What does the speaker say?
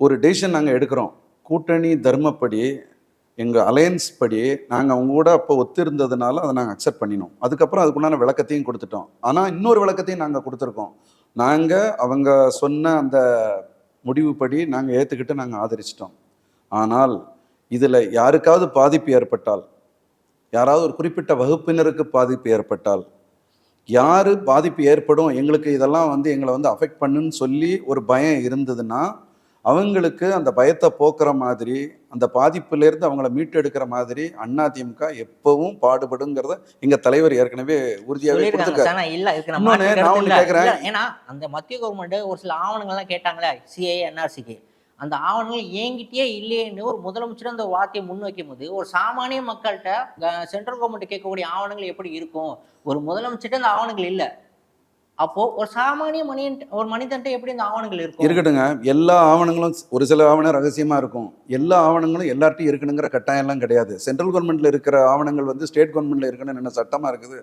ஒரு டெசிஷன் நாங்கள் எடுக்கிறோம். கூட்டணி தர்மப்படி எங்கள் அலையன்ஸ் படி நாங்கள் அவங்க கூட அப்போ ஒத்து இருந்ததுனால அதை நாங்கள் அக்செப்ட் பண்ணினோம். அதுக்கப்புறம் அதுக்குண்டான விளக்கத்தையும் கொடுத்துட்டோம். ஆனால் இன்னொரு விளக்கத்தையும் நாங்கள் கொடுத்துருக்கோம். நாங்கள் அவங்க சொன்ன அந்த முடிவுப்படி நாங்கள் ஏற்றுக்கிட்டு நாங்கள் ஆதரிச்சிட்டோம். ஆனால் இதில் யாருக்காவது பாதிப்பு ஏற்பட்டால் யாராவது ஒரு குறிப்பிட்ட வகுப்பினருக்கு பாதிப்பு ஏற்பட்டால் யார் பாதிப்பு ஏற்படும் எங்களுக்கு இதெல்லாம் வந்து எங்களை வந்து அஃபெக்ட் பண்ணுன்னு சொல்லி ஒரு பயம் இருந்ததுன்னா அவங்களுக்கு அந்த பயத்தை போக்குற மாதிரி அந்த பாதிப்புலேருந்து அவங்கள மீட்டெடுக்கிற மாதிரி அதிமுக எப்பவும் பாடுபடுங்கிறத எங்கள் தலைவர் ஏற்கனவே உறுதியாகவே கொடுத்துருக்காரு. நான் ஏன்னா அந்த மத்திய கவர்மெண்ட் ஒரு சில ஆவணங்கள்லாம் கேட்டாங்களே சிஏ என்ஆர்சிக்கு அந்த ஆவணங்கள் என்கிட்டயே இல்லையேன்னு ஒரு முதலமைச்சர் அந்த வார்த்தையை முன்வைக்கும் போது ஒரு சாமானிய மக்கள்கிட்ட சென்ட்ரல் கவர்மெண்ட் கேட்கக்கூடிய ஆவணங்கள் எப்படி இருக்கும்? ஒரு முதலமைச்சர்கிட்ட அந்த ஆவணங்கள் இல்ல. அப்போ ஒரு சாமானிய மனிதன் ஒரு மனிதன்ட்ட எப்படி இந்த ஆவணங்கள் இருக்கும்? இருக்கட்டுங்க எல்லா ஆவணங்களும் ஒரு சில ஆவணம் ரகசியமாக இருக்கும். எல்லா ஆவணங்களும் எல்லார்ட்டையும் இருக்கணுங்கிற கட்டாயம்லாம் கிடையாது. சென்ட்ரல் கவர்மெண்ட்ல இருக்கிற ஆவணங்கள் வந்து ஸ்டேட் கவர்மெண்ட்ல இருக்கணும்னு என்ன சட்டமாக இருக்குது?